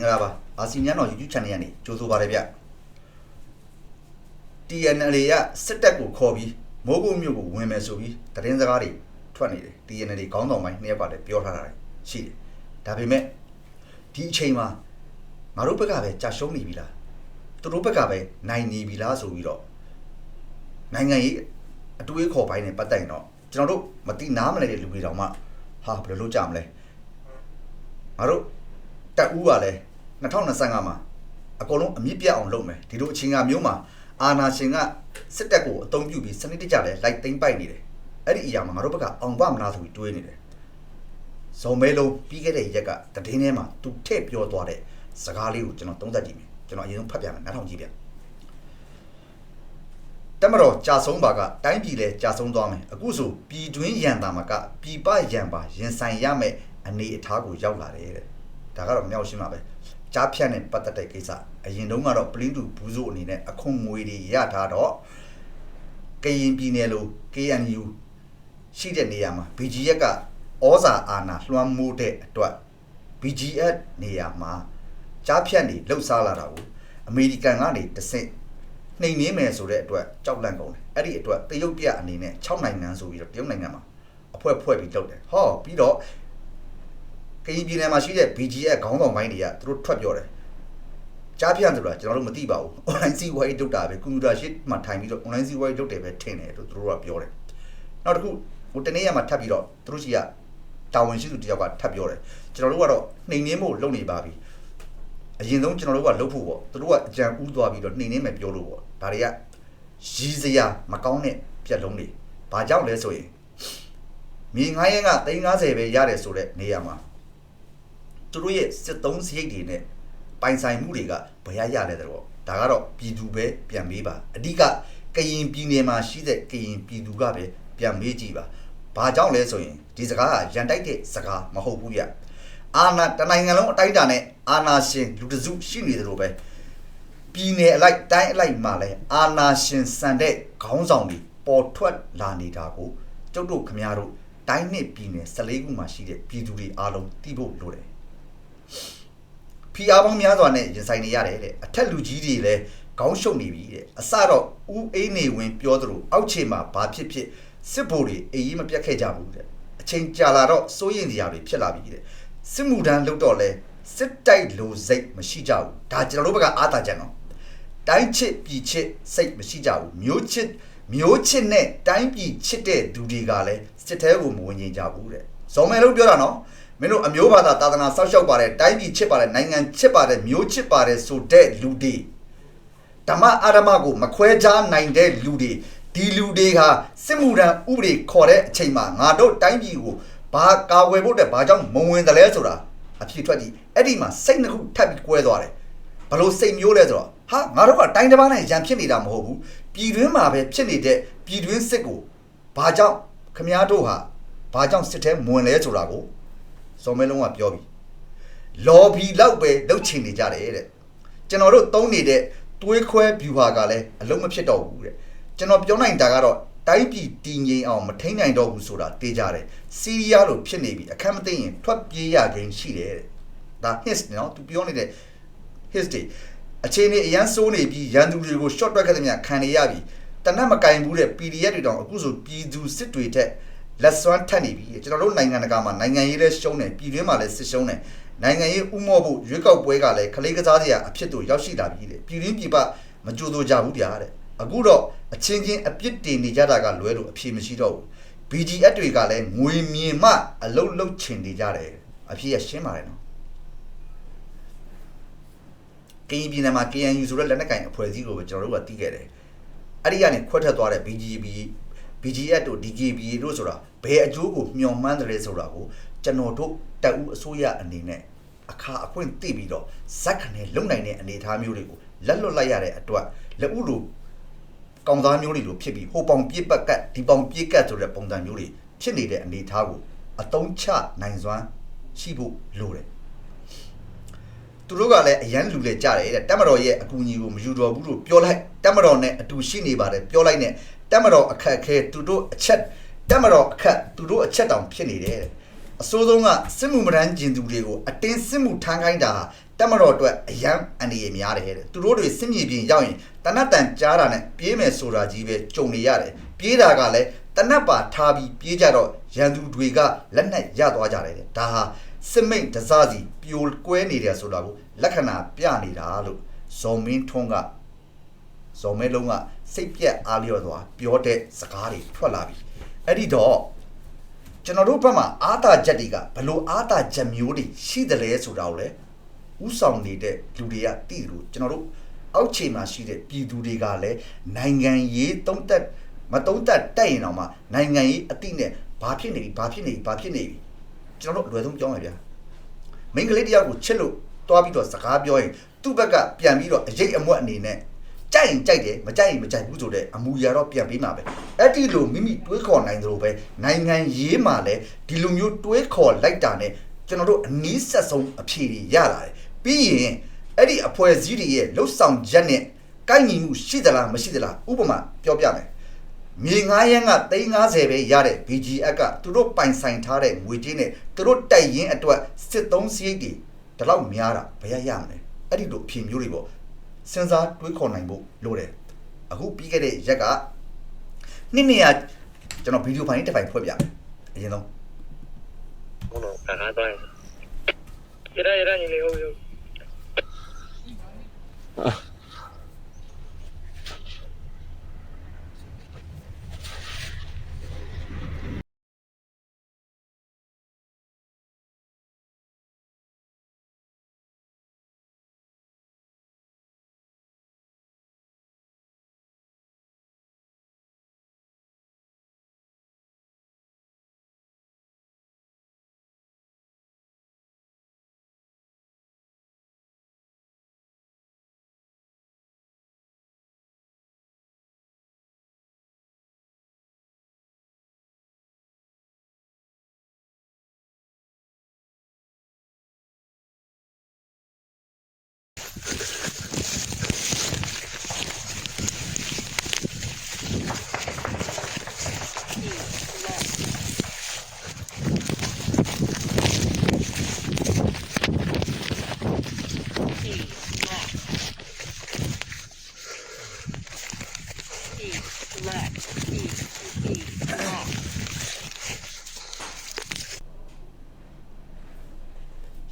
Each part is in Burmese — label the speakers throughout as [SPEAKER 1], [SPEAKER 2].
[SPEAKER 1] င်္ဂလာပါအာစီညံတော် YouTube channel ကနေကြိုဆိုပါရဗျ TNL ရစစ်တပ်ကိုခေါ်ပြီးမိုးကုတ်မြို့ကိုဝင်မယ်ဆိုပြီးသတင်းစကားတွေထွက်နေတယ် TNL ခေါင်းဆောင်ပိုင်းနှစ်ယောက်ကလည်းပြောထားတာရှိတယ်ဒါပေမဲ့ဒီအချိန်မှာငါတို့ဘက်ကပဲကြာရှုံးနေပြီလားသူတို့ဘက်ကပဲနိုင်နေပြီလားဆိုပြီးတော့နိုင်ငံရေးအတွေးခေါ်ပိုင်းနဲ့ပတ်သက်ရင်တော့ကျွန်တော်တို့မတိနားမလဲတဲ့လူတွေတောင်မှဟာဘယ်လိုလုပ်ကြမလဲငါတို့တက်ဦးကလည်း 2025မှာအကုန်လုံးအမြင့်ပြတ်အောင်လုပ်မယ်ဒီလိုအချိန်ကမျိုးမှာအာနာရှင်ကစစ်တပ်ကိုအုံပြုပြီးစနစ်တကျလဲလိုက်သိမ်းပိုက်နေတယ်အဲ့ဒီအရာမှာငါတို့ဘက်ကအောင်ပါမလားဆိုပြီးတွေးနေတယ်ဇုံမဲလုံးပြီးခဲ့တဲ့ရက်ကတည်င်းထဲမှာသူထည့်ပြောသွားတဲ့စကားလေးကိုကျွန်တော်သုံးသပ်ကြည့်မယ်ကျွန်တော်အရင်ဆုံးဖတ်ပြမယ်နားထောင်ကြည့်ပြတမတော်ကြာဆုံးပါကတိုင်းပြည်လဲကြာဆုံးသွားမယ်အခုဆိုပြည်တွင်းရန်တာမှာကပြည်ပရန်ပါရင်ဆိုင်ရမယ်အနေအထားကိုရောက်လာတယ်တဲ့ဒါကတော့မြောက်ရှင်းပါပဲ ကြားဖြတ်နဲ့ပတ်သက်တဲ့ကိစ္စအရင်တုန်းကတော့ပလင်းတူဘူးစုအနေနဲ့အခွန်ငွေတွေရထားတော့ကရင်ပြည်နယ်လို KNU ရှိတဲ့နေရာမှာ BGF ကဩဇာအာဏာလွှမ်းမိုးတဲ့အတွက် BGF နေရာမှာကြားဖြတ်နေလှုပ်ရှားလာတာကိုအမေရိကန်ကနေတဆင့်နှိမ်နင်းမယ်ဆိုတဲ့အတွက်ကြောက်လန့်ကုန်တယ်အဲ့ဒီအတွက်တရုတ်ပြအနေနဲ့6နိုင်ငံဆိုပြီးတော့တရုတ်နိုင်ငံမှာအဖွဲ့ဖွဲ့ပြီးလုပ်တယ်ဟောပြီးတော့က ရင်ပြည်နယ်မှာရှိတဲ့ BGF ခေါင်းဆောင်ပိုင်းတွေကသူတို့ထွက်ပြောတယ်ကြားဖြတ်ဆိုတာကျွန်တော်တို့မသိပါဘူး online စီးပွားရေးလုပ်တာပဲကွန်ပျူတာရှစ်မှာထိုင်ပြီးတော့ online စီးပွားရေးလုပ်တယ်ပဲထင်တယ်လို့သူတို့ကပြောတယ်နောက်တစ်ခုဟိုတနေ့ရမှာထပ်ပြီးတော့သူတို့ရှိကတာဝန်ရှိသူတယောက်ကထပ်ပြောတယ်ကျွန်တော်တို့ကတော့နှိမ်နင်းဖို့လုပ်နေပါပြီအရင်ဆုံးကျွန်တော်တို့ကလုပ်ဖို့ပေါ့သူတို့ကအကြံဥသွားပြီးတော့နှိမ်နင်းမယ်ပြောလို့ပေါ့ဒါတွေကရီးစရာမကောင်းတဲ့ပြက်လုံးတွေဘာကြောင့်လဲဆိုရင်မြေငါးရဲက350ပဲရတယ်ဆိုတဲ့နေရာမှာ သူတို့ရဲ့စစ်သုံးစရိတ်တွေနဲ့ပိုင်ဆိုင်မှုတွေကဘယ်ရရလဲတော့ဒါကတော့ပြည်သူပဲပြန်မေးပါအဓိကကရင်ပြည်နယ်မှာရှိတဲ့ကရင်ပြည်သူကပဲပြန်မေးကြည့်ပါဘာကြောင့်လဲဆိုရင်ဒီစကားကရန်တိုက်တဲ့စကားမဟုတ်ဘူးဗျအာနာတနိုင်ငံလုံးအတိုက်အတာနဲ့အာနာရှင်လူတစုရှိနေတယ်လို့ပဲပြည်နယ်အလိုက်တိုင်းအလိုက်မှာလဲအာနာရှင်စံတဲ့ခေါင်းဆောင်တွေပေါ်ထွက်လာနေတာကိုကျုပ်တို့ခမများတို့တိုင်းနှစ်ပြည်နယ်14ခုမှာရှိတဲ့ပြည်သူတွေအားလုံးသိဖို့လိုတယ် ဖီအားပေါင်းများစွာနဲ့ရင်ဆိုင်နေရတယ်တဲ့အထက်လူကြီးတွေလည်းခေါင်းရှုပ်နေပြီတဲ့အစတော့ဦးအေးနေဝင်ပြောသလိုအောက်ခြေမှာဘာဖြစ်ဖြစ်စစ်ဗိုလ်တွေအေးကြီးမပြတ်ခဲ့ကြဘူးတဲ့အချိန်ကြာလာတော့စိုးရင်စရာတွေဖြစ်လာပြီတဲ့စစ်မှုထမ်းလုပ်တော့လဲစစ်တိုက်လိုစိတ်မရှိကြဘူးဒါကျွန်တော်တို့ဘက်ကအားသာကြနော်တိုင်းချစ်ပြည်ချစ်စိတ်မရှိကြဘူးမျိုးချစ်မျိုးချစ်နဲ့တိုင်းပြည်ချစ်တဲ့သူတွေကလည်းစစ်ထဲကိုမဝင်ရင်ကြဘူးတဲ့ဇော်မယ်လို့ပြောတာနော် မင်းတို့အမျိုးဘာသာသာသနာစောက်ရှောက်ပါတယ်တိုင်းပြည်ချစ်ပါတယ်နိုင်ငံချစ်ပါတယ်မျိုးချစ်ပါတယ်ဆိုတဲ့လူတွေဓမ္မအာရမကိုမခွဲခြားနိုင်တဲ့လူတွေဒီလူတွေဟာစစ်မှုထမ်းဥပဒေခေါ်တဲ့အချိန်မှာငါတို့တိုင်းပြည်ကိုဘာကာဝယ်ဖို့တဲ့ဘာကြောင့်မဝင်တယ်လဲဆိုတာအဖြစ်ထွက်ကြည့်အဲ့ဒီမှာစိတ်နှစ်ခုထပ်ပြီးကွဲသွားတယ်ဘလို့စိတ်မျိုးလဲဆိုတော့ဟာငါတို့ကတိုင်းတစ်ပါးနဲ့ရန်ဖြစ်နေတာမဟုတ်ဘူးပြည်တွင်းမှာပဲဖြစ်နေတဲ့ပြည်တွင်းစစ်ကိုဘာကြောင့်ခမည်းတော်ဟာဘာကြောင့်စစ်ထဲမဝင်လဲဆိုတာကို စော်မဲလုံးကပြောပြီလော်ဘီလောက်ပဲလှုပ်ချင်နေကြတယ်တဲ့ကျွန်တော်တို့သုံးနေတဲ့တွေးခွဲဗျူဟာကလည်းအလုံးမဖြစ်တော့ဘူးတဲ့ကျွန်တော်ပြောနိုင်တာကတော့တိုင်းပြည်တည်ငြိမ်အောင်မထိန်နိုင်တော့ဘူးဆိုတာသိကြတယ်စီးရီးယားလိုဖြစ်နေပြီအခက်မသိရင်ထွက်ပြေးရခြင်းရှိတယ်တဲ့ဒါ his နော်သူပြောနေတဲ့ his day အခြေအနေအရန်စိုးနေပြီးရန်သူတွေကို short တွက်ခဲ့တဲ့မြခံနေရပြီတနက်မကင်ဘူးတဲ့ PDF တွေတောင်အခုဆိုပြည်သူစစ်တွေတက် လက်စွမ်းထက်နေပြီကျွန်တော်တို့နိုင်ငံတကာမှာနိုင်ငံရေးလဲရှုံးတယ်ပြည်တွင်းမှာလဲစစ်ရှုံးတယ်နိုင်ငံရေးဥမော့ဖို့ရွေးကောက်ပွဲကလည်းခလေးကစားစရာအဖြစ်တို့ရောက်ရှိလာပြီတဲ့ပြည်တွင်းပြည်ပမကြိုးစိုးကြဘူးဗျာတဲ့အခုတော့အချင်းချင်းအပြစ်တင်နေကြတာကလွဲလို့အဖြေမရှိတော့ဘူး BGF တွေကလည်းငွေမြင်မှအလုတ်လုတ်ချင်နေကြတယ်အဖြေရရှင်းပါတယ်နော်ကရင်ပြည်နယ်မှာ KNU ဆိုတဲ့လက်နက်ကင်အဖွဲ့အစည်းကိုပဲကျွန်တော်တို့ကတီးခဲ့တယ်အဲ့ဒီကနေခွက်ထက်သွားတဲ့ BGB BGF တို့ DKB တို့ဆိုတာဘယ်အကျိုးကိုမျှော်မှန်းတယ်ဆိုတာကိုကျွန်တော်တို့တက်ဦးအစိုးရအနေနဲ့အခါအခွင့်သိပြီးတော့ဇက်ခနဲ့လုံနိုင်တဲ့အနေအထားမျိုးတွေကိုလက်လွတ်လိုက်ရတဲ့အတွက်လက်ဦးလိုကောင်သားမျိုးတွေလိုဖြစ်ပြီးဟိုပေါင်ပြစ်ပတ်ကတ်ဒီပေါင်ပြစ်ကတ်ဆိုတဲ့ပုံစံမျိုးတွေဖြစ်နေတဲ့အနေအထားကိုအတုံးချနိုင်စွမ်းရှိဖို့လိုတယ်သူတို့ကလည်းအရန်လူလေကြတယ်တဲ့တက်မတော်ရဲ့အကူအညီကိုမယူတော်ဘူးလို့ပြောလိုက်တက်မတော်နဲ့အတူရှိနေပါတယ်ပြောလိုက်နဲ့ တက်မတော်အခက်ခဲသူတို့အချက်တက်မတော်အခက်သူတို့အချက်တောင်ဖြစ်နေတယ်တဲ့အစိုးဆုံးကစစ်မှုမတန်းကျင်သူတွေကိုအတင်းစစ်မှုထမ်းခိုင်းတာတတက်မတော်အတွက်အရန်အနေရများတယ်တဲ့သူတို့တွေစစ်မြေပြင်ရောက်ရင်တနတ်တန်ကြားတာနဲ့ပြေးမယ်ဆိုတာကြီးပဲကြုံနေရတယ်ပြေးတာကလည်းတနတ်ပါထားပြီးပြေးကြတော့ရန်သူတွေကလက်နက်ရသွားကြတယ်တဲ့ဒါဟာစစ်မိန်တစားစီပြိုကွဲနေတယ်ဆိုတာကိုလက္ခဏာပြနေတာလို့ဇော်မင်းထွန်းက ဇော်မဲလုံးကစိတ်ပြက်အားလျော့သွားပြောတဲ့စကားတွေထွက်လာပြီအဲ့ဒီတော့ကျွန်တော်တို့ဘက်မှာအာသာချက်တွေကဘလို့အာသာချက်မျိုးတွေရှိတယ်လဲဆိုတာကိုလည်းဥဆောင်နေတဲ့လူတွေကသိတယ်လို့ကျွန်တော်တို့အောက်ခြေမှာရှိတဲ့ပြည်သူတွေကလည်းနိုင်ငံရေးတုံးတက်မတုံးတက်တက်ရင်တော့မှနိုင်ငံရေးအတိနဲ့ဘာဖြစ်နေပြီဘာဖြစ်နေပြီဘာဖြစ်နေပြီကျွန်တော်တို့အလွယ်ဆုံးပြောမှာဗျာမိန်းကလေးတယောက်ကိုချစ်လို့တွားပြီးတော့စကားပြောရင်သူ့ဘက်ကပြန်ပြီးတော့အရေးအမွက်အနေနဲ့ ကြိုက်ရင်ကြိုက်တယ်မကြိုက်ရင်မကြိုက်ဘူးဆိုတဲ့အမူအရာတော့ပြန်ပေးမှာပဲအဲ့ဒီလိုမိမိတွေးခေါ်နိုင်သလိုပဲနိုင်ငံရေးမှာလည်းဒီလိုမျိုးတွေးခေါ်လိုက်တာနဲ့ကျွန်တော်တို့အနည်းဆက်ဆုံးအဖြေတွေရလာတယ်ပြီးရင်အဲ့ဒီအဖွဲ့အစည်းတွေရဲ့လှုပ်ဆောင်ချက်နဲ့ကိုက်ညီမှုရှိသလားမရှိသလားဥပမာပြောပြမယ်မြေ9ရန်က350ပဲရတဲ့ BGF ကသူတို့ပိုင်ဆိုင်ထားတဲ့ငွေကြေးနဲ့သူတို့တိုက်ရင်အတွက်စစ်သုံးစရိတ်တွေဒီလောက်များတာဘယ်ရရမလဲအဲ့ဒီလိုအဖြစ်မျိုးတွေပေါ့ စဉ်းစားတွေးခေါ်နိုင်ဖို့လိုတယ်အခုပြီးခဲ့တဲ့ရက်ကနှစ်နေရကျွန်တော်ဗီဒီယိုဖိုင်လေးတစ်ပိုင်ဖွဲ့ပြမယ်အရင်ဆုံး
[SPEAKER 2] ဟုတ်တော့ခါခါသွားရင်ရရရညီလေးဟုတ်ပြီ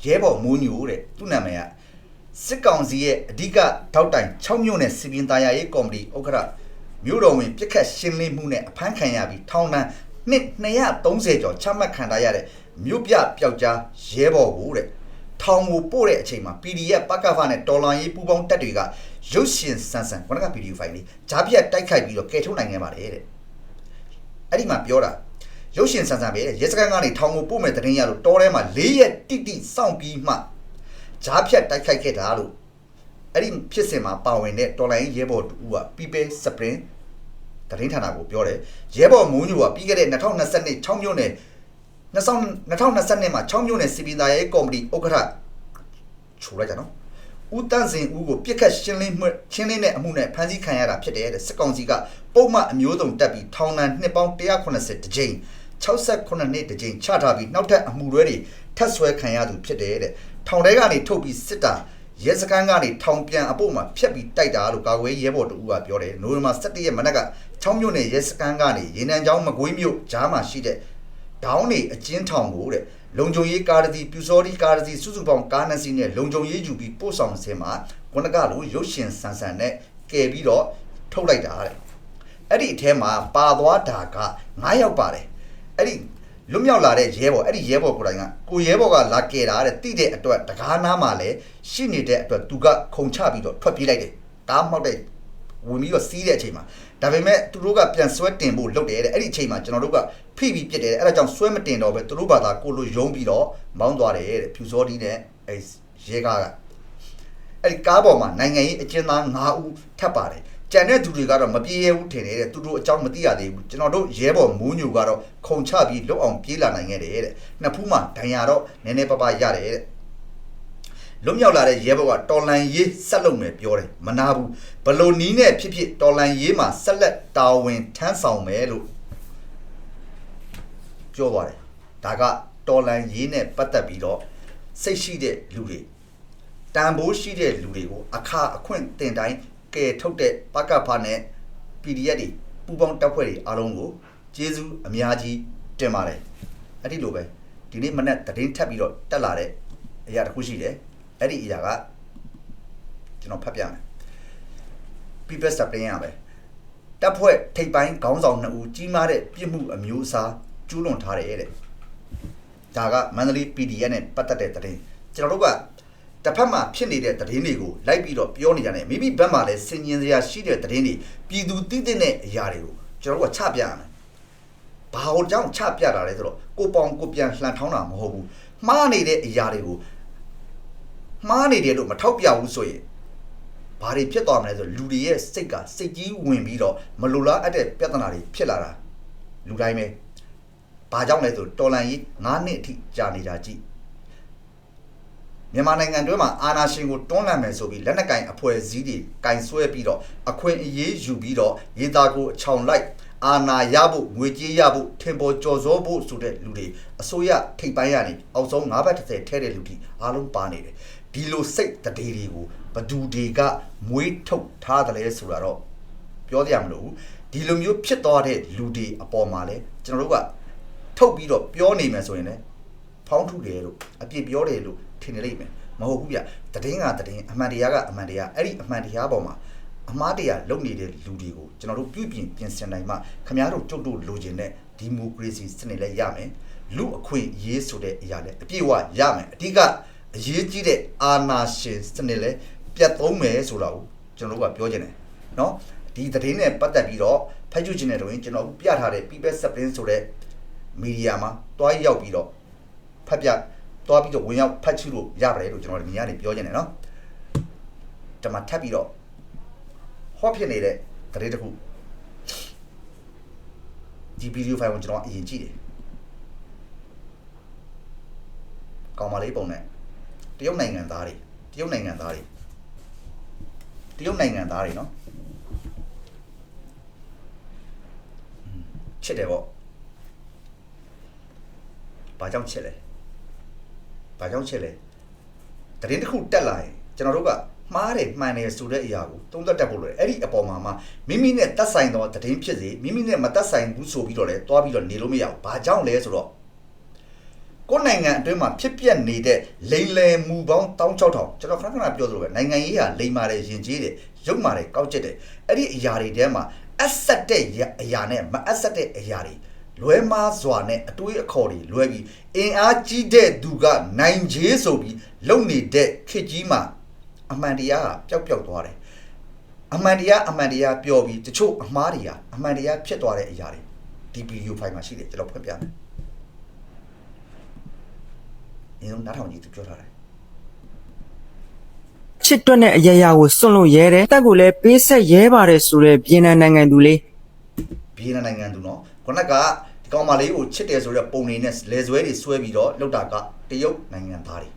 [SPEAKER 1] ရဲဘော်မိုးညိုတဲ့သူ့နာမည်ကစစ်ကောင်စီရဲ့အဓိကထောက်တိုင်6မြို့နယ်စီပင်သားယာရေးကော်မတီဥက္ကဋ္ဌမြို့တော်ဝင်ပြစ်ခတ်ရှင်းလင်းမှုနဲ့အဖမ်းခံရပြီးထောင်ဒဏ်နှစ်230ကျော်ချမှတ်ခံထားရတဲ့မြို့ပြပျောက်ကြားရဲဘော်ကိုတဲ့ထောင်ကိုပို့တဲ့အချိန်မှာ PDF ပကဖနဲ့တော်လောင်ရေးပူပေါင်းတပ်တွေကရုပ်ရှင်ဆန်ဆန်ခုနကဗီဒီယိုဖိုင်လေးဂျားပြတ်တိုက်ခိုက်ပြီးတော့ကယ်ထုတ်နိုင်ခဲ့ပါတယ်တဲ့အဲ့ဒီမှာပြောတာ ရုပ်ရှင်ဆန်ဆန်ပဲတဲ့ရဲစခန်းကနေထောင်ကိုပို့မဲ့တရင်ရလို့တောထဲမှာ၄ရက်တိတိစောင့်ပြီးမှဂျားဖြတ်တိုက်ခိုက်ခဲ့တာလို့အဲ့ဒီဖြစ်စဉ်မှာပါဝင်တဲ့တော်လိုင်းရဲဘော်တူက People Sprint တရင်ဌာနကိုပြောတယ်ရဲဘော်မိုးညိုကပြီးခဲ့တဲ့2022 6မြို့နယ်2022မှာ6မြို့နယ်စီပီသားရဲကော်မတီဥက္ကဋ္ဌချိုးလိုက်ကြနော် ဦးတန်းစင်ဦးကိုပြစ်ခတ်ရှင်းလင်းမှုရှင်းလင်းတဲ့အမှုနဲ့ဖမ်းဆီးခံရတာဖြစ်တယ်တဲ့စစ်ကောင်စီကပုံမှန်အမျိုးစုံတက်ပြီးထောင်ဒဏ်နှစ်ပေါင်း180တကြိမ်68နှစ်တကြိမ်ချထားပြီးနောက်ထပ်အမှုတွေတွေထပ်ဆွဲခံရသူဖြစ်တယ်တဲ့ထောင်ထဲကနေထုတ်ပြီးစစ်တာရဲစခန်းကနေထောင်ပြန်အပို့မှာဖျက်ပြီးတိုက်တာလို့ကာကွယ်ရဲဘော်တူကပြောတယ်နိုဝင်ဘာ17ရက်မနက်က6မြို့နယ်ရဲစခန်းကနေရေနံချောင်းမကွေးမြို့ကြားမှာရှိတဲ့ဒေါင်းနေအကျဉ်းထောင်ကိုတဲ့ လုံခြုံရေးကားတစ်စီးပြူစောဒီကားတစ်စီးစုစုပေါင်းကားနှစ်စီးနဲ့လုံခြုံရေးယူပြီးပို့ဆောင်စင်မှာခုနကလိုရုပ်ရှင်ဆန်ဆန်နဲ့ကယ်ပြီးတော့ထုတ်လိုက်တာတဲ့အဲ့ဒီအထဲမှာပါသွားတာက9ယောက်ပါတယ်အဲ့ဒီလွတ်မြောက်လာတဲ့ရဲဘော်အဲ့ဒီရဲဘော်ကိုယ်တိုင်ကကိုရဲဘော်ကလာကယ်တာတဲ့တိတဲ့အတွက်တကားနားမှာလည်းရှိနေတဲ့အတွက်သူကခုံချပြီးတော့ထွက်ပြေးလိုက်တယ်ကားမှောက်တဲ့ ဝင်ပြီးတော့စီးတဲ့အချိန်မှာဒါပေမဲ့သူတို့ကပြန်ဆွဲတင်ဖို့လုပ်တယ်တဲ့အဲ့ဒီအချိန်မှာကျွန်တော်တို့ကဖိပြီးပြစ်တယ်တဲ့အဲ့ဒါကြောင့်ဆွဲမတင်တော့ပဲသူတို့ဘာသာကိုလိုယုံပြီးတော့မောင်းသွားတယ်တဲ့ဖြူစောဒီနဲ့အဲ့ရဲကားကအဲ့ဒီကားပေါ်မှာနိုင်ငံရေးအကျဉ်းသား9ဦးထပ်ပါတယ်ကြံတဲ့သူတွေကတော့မပြေးရဘူးထင်တယ်တဲ့သူတို့အကြောင်းမသိရသေးဘူးကျွန်တော်တို့ရဲဘော်မိုးညိုကတော့ခုံချပြီးလွတ်အောင်ပြေးလာနိုင်ခဲ့တယ်တဲ့နှစ်ဖူးမှာဒဏ်ရာတော့နည်းနည်းပါးပါးရတယ်တဲ့ လွတ်မြောက်လာတဲ့ရဲဘော်ကတော်လန်ရေးဆက်လုပ်မယ်ပြောတယ်မနာဘူးဘလို့နီးနဲ့ဖြစ်ဖြစ်တော်လန်ရေးမှာဆက်လက်တာဝန်ထမ်းဆောင်မယ်လို့ပြောသွားတယ်ဒါကတော်လန်ရေးနဲ့ပတ်သက်ပြီးတော့စိတ်ရှိတဲ့လူတွေတတန်ဖိုးရှိတဲ့လူတွေကိုအခါအခွင့်တင်တိုင်းကဲထုတ်တဲ့ပကဖာနဲ့ PDF တွေပူပေါင်းတပ်ဖွဲ့တွေအားလုံးကိုကျေးဇူးအများကြီးတင်ပါတယ်အဲ့ဒီလိုပဲဒီနေ့မနေ့တည်င်းထပ်ပြီးတော့တက်လာတဲ့အရာတစ်ခုရှိတယ် အဲ့ဒီအရာကကျွန်တော်ဖတ်ပြမယ် People Supply ရပဲတပ်ဖွဲ့ထိပ်ပိုင်းခေါင်းဆောင်နှစ်ဦးကြီးမားတဲ့ပြစ်မှုအမျိုးအစားကျူးလွန်ထားတယ်တဲ့ဒါကမန္တလေး PDF နဲ့ပတ်သက်တဲ့တည်င်းကျွန်တော်တို့ကတစ်ဖက်မှာဖြစ်နေတဲ့တည်င်းတွေကိုလိုက်ပြီးတော့ပြောနေကြတယ်မိမိဘက်မှာလည်းစင်ကျင်စရာရှိတဲ့တည်င်းတွေပြည်သူသိတဲ့အရာတွေကိုကျွန်တော်တို့ကချပြရမယ်ဘာလို့ကြောင့်ချပြတာလဲဆိုတော့ကိုပေါင်ကိုပြန်လှန်ထောင်းတာမဟုတ်ဘူးမှားနေတဲ့အရာတွေကို မှားနေတယ်လို့မထောက်ပြဘူးဆိုရင်ဘာတွေဖြစ်သွားမလဲဆိုတော့လူတွေရဲ့စိတ်ကစိတ်ကြီးဝင်ပြီးတော့မလိုလားအပ်တဲ့ပြဿနာတွေဖြစ်လာတာလူတိုင်းပဲဘာကြောင့်လဲဆိုတော်လန်ကြီး9နှစ်အထိကြာနေတာကြည့်မြန်မာနိုင်ငံတွင်းမှာအာဏာရှင်ကိုတွန်းလှန်မယ်ဆိုပြီးလက်နက်ကင်အဖွဲ့အစည်းတွေကင်ဆွဲပြီးတော့အခွင့်အရေးယူပြီးတော့ရေသားကိုအချောင်လိုက်အာဏာရဖို့ငွေကြေးရဖို့ထင်ပေါ်ကျော်စောဖို့ဆိုတဲ့လူတွေအစိုးရထိပ်ပိုင်းကနေအောက်ဆုံး9ဘတ်30ထဲတဲ့လူတွေအားလုံးပါနေတယ် ဒီလိုစိတ်တရေတွေကိုဘသူတွေကမွေးထုတ်ထားတယ်လဲဆိုတာတော့ပြောကြရမလို့ဒီလိုမျိုးဖြစ်သွားတဲ့လူတွေအပေါ်မှာလဲကျွန်တော်တို့ကထုတ်ပြီးတော့ပြောနေမယ်ဆိုရင်လည်းဖောင်းထုတယ်လို့အပြစ်ပြောတယ်လို့ထင်နေလိမ့်မယ်မဟုတ်ဘူးဗျတည်င်းကတည်င်းအမှန်တရားကအမှန်တရားအဲ့ဒီအမှန်တရားပေါ်မှာအမှားတရားလုပ်နေတဲ့လူတွေကိုကျွန်တော်တို့ပြုပြင်ပြင်ဆင်နိုင်မှခမားတို့ကြုတ်တို့လိုချင်တဲ့ဒီမိုကရေစီစနစ်လည်းရမယ်လူအခွင့်အရေးဆိုတဲ့အရာလည်းအပြည့်အဝရမယ်အဓိက အရေးကြီးတဲ့အာဏာရှင်စနစ်လည်းပြတ်သုံးမယ်ဆိုတာကိုကျွန်တော်တို့ကပြောချင်တယ်เนาะဒီသတင်းနဲ့ပတ်သက်ပြီးတော့ဖတ်ကြည့်ခြင်းနဲ့တော့ကျွန်တော်ပြထားတဲ့ People Supreme ဆိုတဲ့မီဒီယာမှာတွားရောက်ပြီးတော့ဖတ်ပြတွားပြီးတော့ဝင်ရောက်ဖတ်ချလို့ရပါတယ်လို့ကျွန်တော်ဒီညနေပြောချင်တယ်เนาะတမထပ်ပြီးတော့ဟောဖြစ်နေတဲ့သတင်းတစ်ခုဒီဗီဒီယိုဖိုင်ကိုကျွန်တော်အရင်ကြည့်တယ်ကောင်မလေးပုံနဲ့ တရုတ်နိုင်ငံသားတွေတရုတ်နိုင်ငံသားတွေတရုတ်နိုင်ငံသားတွေနော်ချစ်တယ်ပေါ့ဘာကြောင့်ချစ်လဲဘာကြောင့်ချစ်လဲတရင်တစ်ခုတက်လာရင်ကျွန်တော်တို့ကမှားတယ်မှန်တယ်ဆိုတဲ့အရာကိုသုံးသပ်တတ်ဖို့လိုတယ်အဲ့ဒီအပေါ်မှာမှမိမိနဲ့တက်ဆိုင်သောတရင်ဖြစ်စေမိမိနဲ့မတက်ဆိုင်ဘူးဆိုပြီးတော့လဲတွားပြီးတော့နေလို့မရဘူးဘာကြောင့်လဲဆိုတော့ ကိုယ်နိုင်ငံအတွင်းမှာဖြစ်ပျက်နေတဲ့လိမ်လည်မှုပေါင်း16000ကျွန်တော်ခဏခဏပြောသလိုပဲနိုင်ငံရေးဟာလိမ်မာတယ်ယဉ်ကျေးတယ်ရုပ်မာတယ်ကောက်ကျစ်တယ်အဲ့ဒီအရာတွေထဲမှာအဆက်တဲ့အရာနဲ့မအဆက်တဲ့အရာတွေလွဲမားစွာနဲ့အတွေးအခေါ်တွေလွဲပြီးအင်အားကြီးတဲ့သူကနိုင်ခြေဆိုပြီးလုံနေတဲ့ခေတ်ကြီးမှာအမှန်တရားကပျောက်ပျောက်သွားတယ်အမှန်တရားအမှန်တရားပြောပြီးတချို့အမှားတွေဟာအမှန်တရားဖြစ်သွားတဲ့အရာတွေဒီဗီဒီယိုဖိုင်မှာရှိတယ်ကျွန်တော်ဖွင့်ပြမယ် အင်းနားထောင်ကြည့်သူပြောထားတယ်
[SPEAKER 3] ချစ်တွက်တဲ့အရာရာကိုစွန့်လို့ရဲတယ်တက်ကိုလည်းပေးဆက်ရဲပါတယ်ဆိုတဲ့ပြည်내နိုင်ငံသူလေး
[SPEAKER 1] ဗီယက်နမ်နိုင်ငံသူနော်ခုနကဒီကောင်မလေးကိုချစ်တယ်ဆိုတဲ့ပုံနေနဲ့လေဆွဲတွေဆွဲပြီးတော့လောက်တာကတရုတ်နိုင်ငံသားတွေ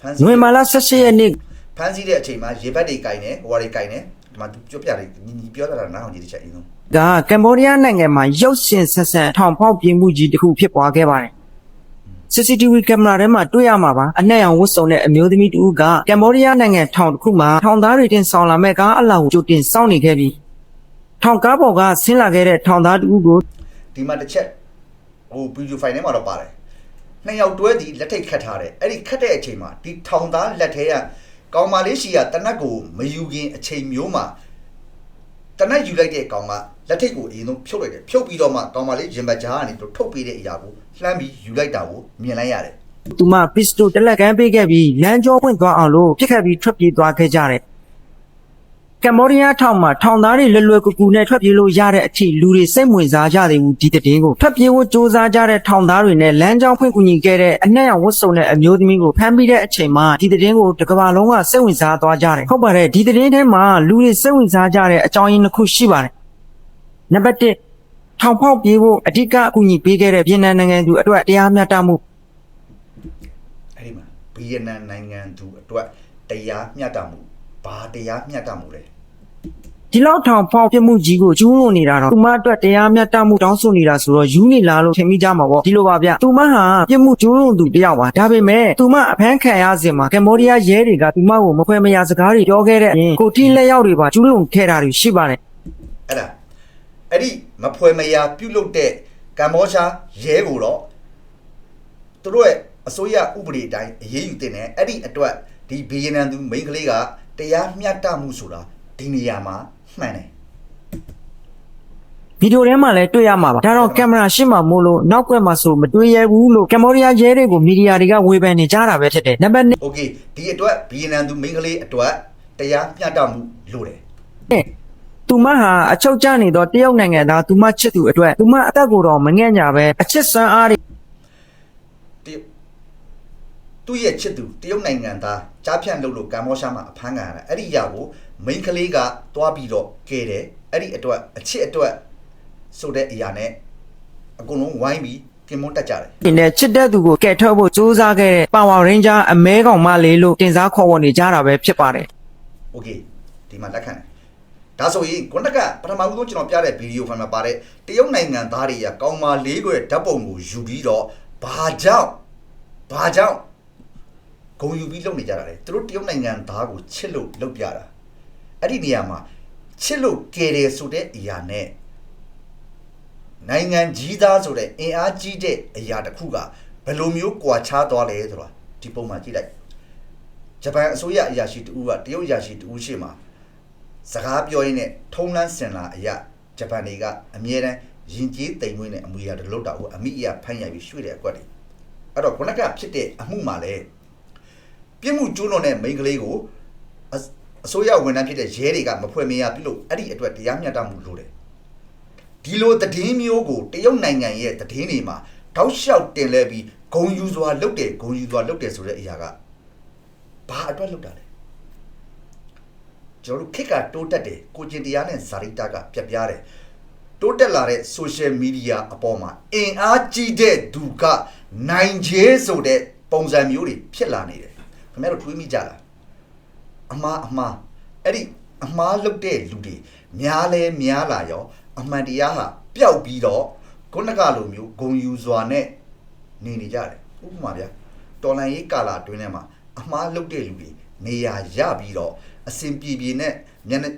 [SPEAKER 1] ဖန်စီ
[SPEAKER 3] နွေမာလာ18ရက်နေ့
[SPEAKER 1] ဖန်စီတဲ့အချိန်မှာရေဘက်တွေကင်နေဟိုဟာတွေကင်နေဒီ မှာသူပြောပြတယ်ညီညီပြောတာနားအောင်ကြည့်တစ်ချက်အရင်ဆုံး
[SPEAKER 3] ကကမ္ဘောဒီးယားနိုင်ငံမှာရုပ်ရှင်ဆက်ဆက်ထောင်ဖောက်ပြင်းမှုကြီးတစ်ခုဖြစ်ပွားခဲ့ပါတယ် CCTV ကင်မရာထဲမှာတွေ့ရမှာပါအနက်ရောင်ဝတ်စုံတဲ့အမျိုးသမီးတူကကမ္ဘောဒီးယားနိုင်ငံထောင်တစ်ခုမှာထောင်သားတွေတင်ဆောင်လာမဲ့ကားအလောင်းကိုကြိုတင်စောင့်နေခဲ့ပြီးထောင်ကားပေါ်ကဆင်းလာခဲ့တဲ့ထောင်သားတူကို
[SPEAKER 1] ဒီမှာတစ်ချက်ဟိုဗီဒီယိုဖိုင်ထဲမှာတော့ပါတယ်နှစ်ယောက်တွဲဒီလက်ထိတ်ခတ်ထားတယ်အဲ့ဒီခတ်တဲ့အချိန်မှာဒီထောင်သားလက်ထဲက ကောင်မလေးရှီကတနက်ကိုမယူခင်အချိန်မျိုးမှာတနက်ယူလိုက်တဲ့ကောင်ကလက်ထိတ်ကိုအရင်ဆုံးဖြုတ်လိုက်တယ်ဖြုတ်ပြီးတော့မှကောင်မလေးရင်ဘတ်ကြားကနေသူထုတ်ပေးတဲ့အရာကိုလှမ်းပြီးယူလိုက်တာကိုမြင်လိုက်ရတယ်
[SPEAKER 3] သူမပစ္စတိုတလက်ကမ်းပေးခဲ့ပြီးလမ်းကျောပွင့်သွားအောင်လို့ပြစ်ခတ်ပြီးထွက်ပြေးသွားခဲ့ကြတယ် ကမ္ဘောဒီးယားထောင်မှာထောင်သားတွေလွယ်လွယ်ကူကူနဲ့ထွက်ပြေးလို့ရတဲ့အထိလူတွေစိတ်ဝင်စားကြသေးဘူးဒီတည်င်းကိုထွက်ပြေးဖို့စ조사ကြတဲ့ထောင်သားတွေနဲ့လမ်းကြောင်းဖွင့်ကူညီခဲ့တဲ့အနှက်ရဝတ်စုံတဲ့အမျိုးသမီးကိုဖမ်းပြီးတဲ့အချိန်မှာဒီတည်င်းကိုတစ်ကမ္ဘာလုံးကစိတ်ဝင်စားသွားကြတယ်ဟုတ်ပါတယ်ဒီတည်င်းထဲမှာလူတွေစိတ်ဝင်စားကြတဲ့အကြောင်းရင်းတစ်ခုရှိပါတယ်နံပါတ်1ထောင်ဖောက်ပြေးဖို့အဓိကအကူအညီပေးခဲ့တဲ့ဗီယက်နမ်နိုင်ငံသူအတွက်တရားမျှတမှု
[SPEAKER 1] အဲဒီမှာဗီယက်နမ်နိုင်ငံသူအတွက်တရားမျှတမှု ဘာတရားမျှတမှုလဲ
[SPEAKER 3] ဒီလောက်ထောင်ဖောက်ပြမှုကြီးကိုကျူးလွန်နေတာတော့သူမအတွက်တရားမျှတမှုတောင်းဆိုနေတာဆိုတော့ယူနေလားလို့ထင်မိကြမှာပေါ့ဒီလိုပါဗျသူမဟာပြစ်မှုကျူးလွန်သူတစ်ယောက်ပါဒါပေမဲ့သူမအဖမ်းခံရစဉ်မှာကမ္ဘောဒီးယားရဲတွေကသူမကိုမဖွဲမရစကားတွေပြောခဲ့တဲ့အပြင်ကိုတိလက်ရောက်တွေပါကျူးလွန်ခဲ့တာတွေရှိပါတယ်
[SPEAKER 1] အဲ့ဒါအဲ့ဒီမဖွဲမယာပြုတ်လုတဲ့ကမ္ဘောရှားရဲကိုတော့သူတို့ရဲ့အစိုးရဥပဒေအတိုင်းအရေးယူတင်တယ်အဲ့ဒီအတွက်ဒီဘီယန်နန်သူမိန်းကလေးက တရားမျှတမှုဆိုတာဒီနေရာမှာမှန်တယ်
[SPEAKER 3] ဗီဒီယိုထဲမှာလည်းတွေ့ရမှာပါဒါတော့ကင်မရာရှင်းမှာမို့လို့နောက်ကွယ်မှာဆိုမတွေ့ရဘူးလို့ကမ္ဘောဒီးယားရဲတွေကိုမီဒီယာတွေကဝေဖန်နေကြတာပဲဖြစ်တယ်နံပါတ်2
[SPEAKER 1] โอเคဒီအတွက်ဘီယန်နန်သူမိန်းကလေးအတွက်တရားမျှတမှုလိုတယ်
[SPEAKER 3] သူမဟာအချုပ်ကျနေတော့တရုတ်နိုင်ငံသားသူမချစ်သူအတွက်သူမအသက်ကိုတော့မငဲ့ညာပဲအချစ်စွမ်းအားတွေ
[SPEAKER 1] တ သူ့ရဲ့ချစ်သူတရုတ်နိုင်ငံသားကြားဖြန့်လုပ်လို့ကမ္ဘောရှားမှာအဖမ်းခံရတာအဲ့ဒီအရာကိုမိန်းကလေးကတွားပြီးတော့ကဲတယ်အဲ့ဒီအတွက်အချစ်အတွက်ဆိုတဲ့အရာနဲ့အကုန်လုံးဝိုင်းပြီးကင်မွန်းတက်ကြတယ်။
[SPEAKER 3] ဒီနဲ့ချစ်တဲ့သူကိုကဲထုတ်ဖို့စူးစမ်းခဲ့တဲ့ Power Ranger အမဲကောင်မလေးလို့တင်စားခေါ်ဝေါ်နေကြတာပဲဖြစ်ပါတယ်။
[SPEAKER 1] Okay ဒီမှာလက်ခံတယ်။ဒါဆိုရင်ခုနကပထမဦးဆုံးကျွန်တော်ပြတဲ့ဗီဒီယိုဖိုင်မှာပါတဲ့တရုတ်နိုင်ငံသားတွေကကောင်မလေးကိုဓာတ်ပုံကိုယူပြီးတော့ဘာကြောင့်ဘာကြောင့် ဂုံယူပြီးလုပ်နေကြတာလေသူတို့တရုတ်နိုင်ငံသားကိုချစ်လို့လုပ်ပြတာအဲ့ဒီနေရာမှာချစ်လို့ကယ်တယ်ဆိုတဲ့အရာနဲ့နိုင်ငံကြီးသားဆိုတဲ့အင်အားကြီးတဲ့အရာတစ်ခုကဘယ်လိုမျိုးကွာခြားသွားလဲဆိုတာဒီပုံမှာကြည့်လိုက်ဂျပန်အစိုးရအရာရှိတူကတရုတ်အရာရှိတူရှိမှာစကားပြောရင်းနဲ့ထုံးလန်းစင်လာအရာဂျပန်တွေကအမြဲတမ်းရင်ကျေးတိမ်မွေးနဲ့အမွေအရာတွေလုတ်တာကိုအမိအရာဖမ်းရပြီးရွှေ့တဲ့အကွက်တွေအဲ့တော့ခုနကဖြစ်တဲ့အမှုမှာလဲ ပြစ်မှုကျူးလွန်တဲ့မိန်းကလေးကိုအစအစိုးရဝန်ထမ်းဖြစ်တဲ့ရဲတွေကမဖွဲ့မရပြုလို့အဲ့ဒီအတွက်တရားမျှတမှုလိုတယ်ဒီလိုသတင်းမျိုးကိုတရုတ်နိုင်ငံရဲ့သတင်းတွေမှာတောက်လျှောက်တင်လဲပြီးဂုံယူစွာလုတ်တယ်ဂုံယူစွာလုတ်တယ်ဆိုတဲ့အရာကဘာအတွက်လုတ်တာလဲကျွန်တော်တို့ခက်ကတိုးတက်တယ်ကိုကျင်တရားနဲ့ဇာတိတာကပြက်ပြားတယ်တိုးတက်လာတဲ့ social media အပေါ်မှာအင်အားကြီးတဲ့သူကနိုင်ချေဆိုတဲ့ပုံစံမျိုးတွေဖြစ်လာနေတယ် ခင်ဗျားတို့တွေးမိကြလားအမားအမားအဲ့ဒီအမားလုပ်တဲ့လူတွေများလဲများလာရော အမှန်တရားဟာပျောက်ပြီးတော့ခုနကလိုမျိုးဂုံယူစွာနဲ့နေနေကြတယ်ဥပမာဗျာတော်လန်ရေးကာလာအတွင်းထဲမှာအမားလုပ်တဲ့လူတွေနေရာရပြီးတော့အစင်ပြေပြေနဲ့မျက်နှာ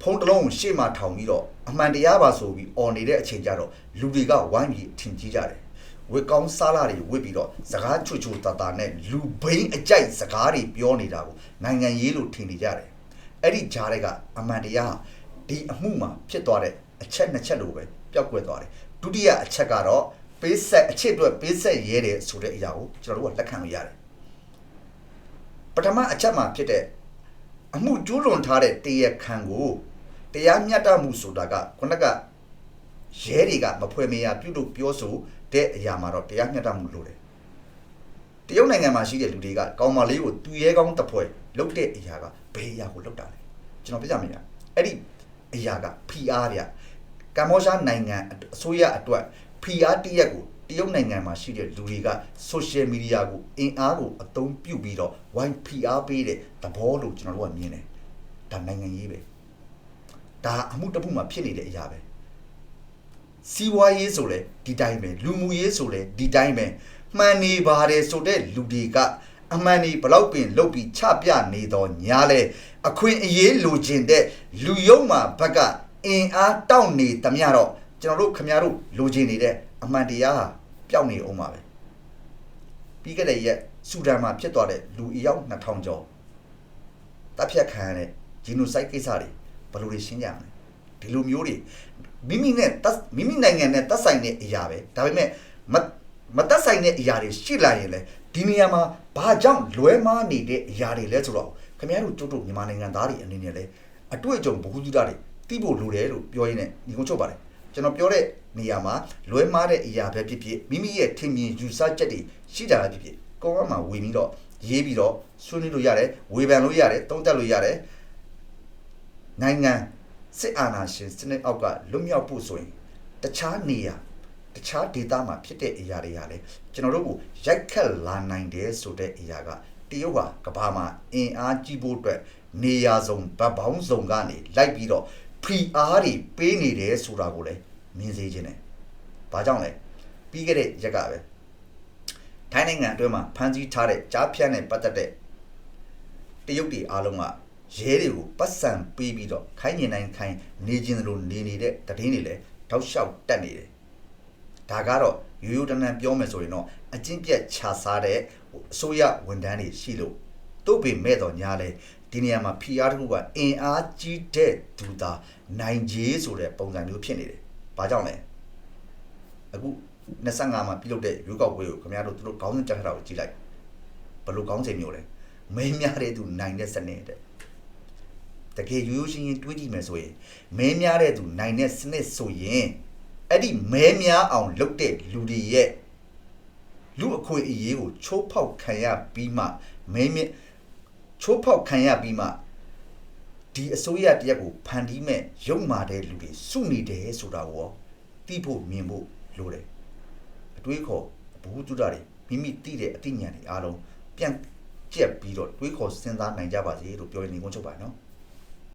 [SPEAKER 1] ဖုံးတစ်လုံးကိုရှေ့မှာထောင်ပြီးတော့အမှန်တရားပါဆိုပြီးអော်နေတဲ့အချိန်ကျတော့လူတွေကဝိုင်းပြီးထင်ကြီးကြတယ် ဝက်ကောင်းစားလာတွေဝစ်ပြီးတော့စကားချွတ်ချွတ်တာတာနဲ့လူဘိန်းအကြိုက်စကားတွေပြောနေတာကိုနိုင်ငံရေးလို့ထင်နေကြတယ်အဲ့ဒီကြားတွေကအမှန်တရားဟာဒီအမှုမှာဖြစ်သွားတဲ့အချက်နှစ်ချက်လိုပဲပျောက်ကွယ်သွားတယ်ဒုတိယအချက်ကတော့ပေးဆက်အချစ်အတွက်ပေးဆက်ရဲတယ်ဆိုတဲ့အရာကိုကျွန်တော်တို့ကလက်ခံလို့ရတယ်ပထမအချက်မှာဖြစ်တဲ့အမှုကျူးလွန်ထားတဲ့တရားခံကိုတရားမျှတမှုဆိုတာကခုနကရဲတွေကမဖွယ်မရပြုတ်လို့ပြောဆို တဲ့အရာမှာတော့တရားမျှတမှုလိုတယ်တရုတ်နိုင်ငံမှာရှိတဲ့လူတွေကကောင်းမလေးကိုသူရဲကောင်းတစ်ဖွဲလုတ်တဲ့အရာကဘယ်အရာကိုလုတ်တာလဲကျွန်တော်ပြကြမလားအဲ့ဒီအရာက PR ဗျကမ္ဘောရှားနိုင်ငံအစိုးရအတွက် PR တရက်ကိုတရုတ်နိုင်ငံမှာရှိတဲ့လူတွေက social media ကိုအင်အားကိုအသုံးပြုပြီးတော့ YPR ပေးတဲ့သဘောလို့ကျွန်တော်တို့ကမြင်တယ်ဒါနိုင်ငံရေးပဲဒါအမှုတစ်ခုမှာဖြစ်နေတဲ့အရာပဲ စီးပွားရေးဆိုလဲဒီတိုင်းပဲလူမှုရေးဆိုလဲဒီတိုင်းပဲမှန်နေပါတယ်ဆိုတဲ့လူတွေကအမှန်နေဘလောက်ပင်လုတ်ပြီးချပြနေတော့ညာလဲအခွင့်အရေးလိုချင်တဲ့လူယုံမှာဘက်ကအင်အားတောင့်နေသမျှတော့ကျွန်တော်တို့ခမရတို့လိုချင်နေတဲ့အမှန်တရားဟာပျောက်နေအောင်ပါပဲပြီးခဲ့တဲ့ရက်ဆူဒန်မှာဖြစ်သွားတဲ့လူအယောက်2000ကျော်တပ်ဖြတ်ခံရတဲ့ဂျီနိုဆိုက်ကိစ္စတွေဘယ်လိုတွေရှင်းကြမလဲ ဒီလိုမျိုးတွေမိမိနဲ့တပ်မိမိနိုင်ငံနဲ့တပ်ဆိုင်တဲ့အရာပဲဒါပေမဲ့မမတပ်ဆိုင်တဲ့အရာတွေရှိလာရင်လေဒီနေရာမှာဘာကြောင့်လွဲမားနေတဲ့အရာတွေလဲဆိုတော့ခင်ဗျားတို့ကျုပ်တို့မြန်မာနိုင်ငံသားတွေအနေနဲ့လေအတွေ့အကြုံဘ ഹു တုဒတွေတိဖို့လိုတယ်လို့ပြောရင်းနဲ့ညီကုန်းချုပ်ပါတယ်ကျွန်တော်ပြောတဲ့နေရာမှာလွဲမားတဲ့အရာပဲဖြစ်ဖြစ်မိမိရဲ့ထင်မြင်ယူဆချက်တွေရှိတာပဲဖြစ်ဖြစ်ကောင်းကမှဝင်ပြီးတော့ရေးပြီးတော့ဆွေးနွေးလို့ရတယ်ဝေဖန်လို့ရတယ်တုံးတက်လို့ရတယ်နိုင်ငံ စစ်အာဏာရှင်စနစ်အောက်ကလွတ်မြောက်ဖို့ဆိုရင်တခြားနေရာတခြားဒေသမှာဖြစ်တဲ့အရာတွေဟာလေကျွန်တော်တို့ကိုရိုက်ခတ်လာနိုင်တယ်ဆိုတဲ့အရာကတတရုတ်ဟာကမ္ဘာမှာအင်အားကြီးဖို့အတွက်နေရာစုံဗတ်ပေါင်းစုံကနေလိုက်ပြီးတော့ဖီအားတွေပေးနေတယ်ဆိုတာကိုလည်းမြင်စေခြင်းတယ်။ဘာကြောင့်လဲပြီးခဲ့တဲ့ရက်ကပဲထိုင်းနိုင်ငံအတွင်းမှာဖမ်းဆီးထားတဲ့ကြားဖြတ်နဲ့ပတ်သက်တဲ့တရုတ်တွေအားလုံးက ရဲတွေကိုပတ်စံပေးပြီးတော့ခိုင်းနေနိုင်ခိုင်းနေခြင်းလိုနေနေတဲ့တည်င်းတွေလည်းတောက်လျှောက်တက်နေတယ်။ဒါကတော့ရိုးရိုးတန်းတန်းပြောမယ်ဆိုရင်တော့အချင်းပြက်ခြာစားတဲ့အစိုးရဝန်ထမ်းတွေရှိလို့တို့ပေမဲ့တော့ညာလဲဒီနေရာမှာ PR တခုကအင်အားကြီးတဲ့သူသားနိုင်ကြီးဆိုတဲ့ပုံစံမျိုးဖြစ်နေတယ်။ဘာကြောင့်လဲ။အခု25မှာပြုလုပ်တဲ့ရွေးကောက်ပွဲကိုခင်ဗျားတို့သူတို့ခေါင်းစဉ်တက်ထားတာကိုကြည့်လိုက်။ဘယ်လိုခေါင်းစဉ်မျိုးလဲ။မင်းများတဲ့သူနိုင်တဲ့စနစ်တဲ့။ တကယ်ရိုးရိုးရှင်းရှင်းတွေးကြည့်မယ်ဆိုရင်မင်းများတဲ့သူနိုင်တဲ့စနစ်ဆိုရင်အဲ့ဒီမဲများအောင်လုပ်တဲ့လူတွေရဲ့လူအခွင့်အရေးကိုချိုးဖောက်ခံရပြီးမှမဲမြချိုးဖောက်ခံရပြီးမှဒီအစိုးရတရက်ကိုဖန်တီးမဲ့ရုံမာတဲ့လူတွေစုနေတယ်ဆိုတာကိုသိဖို့မြင်ဖို့လိုတယ်အတွေးခေါ်ဘူးတုဒ္ဒတွေမိမိသိတဲ့အသိဉာဏ်တွေအားလုံးပြန်ကျက်ပြီးတော့တွေးခေါ်စဉ်းစားနိုင်ကြပါစေလို့ပြောရင်နေကုန်ချုပ်ပါနော်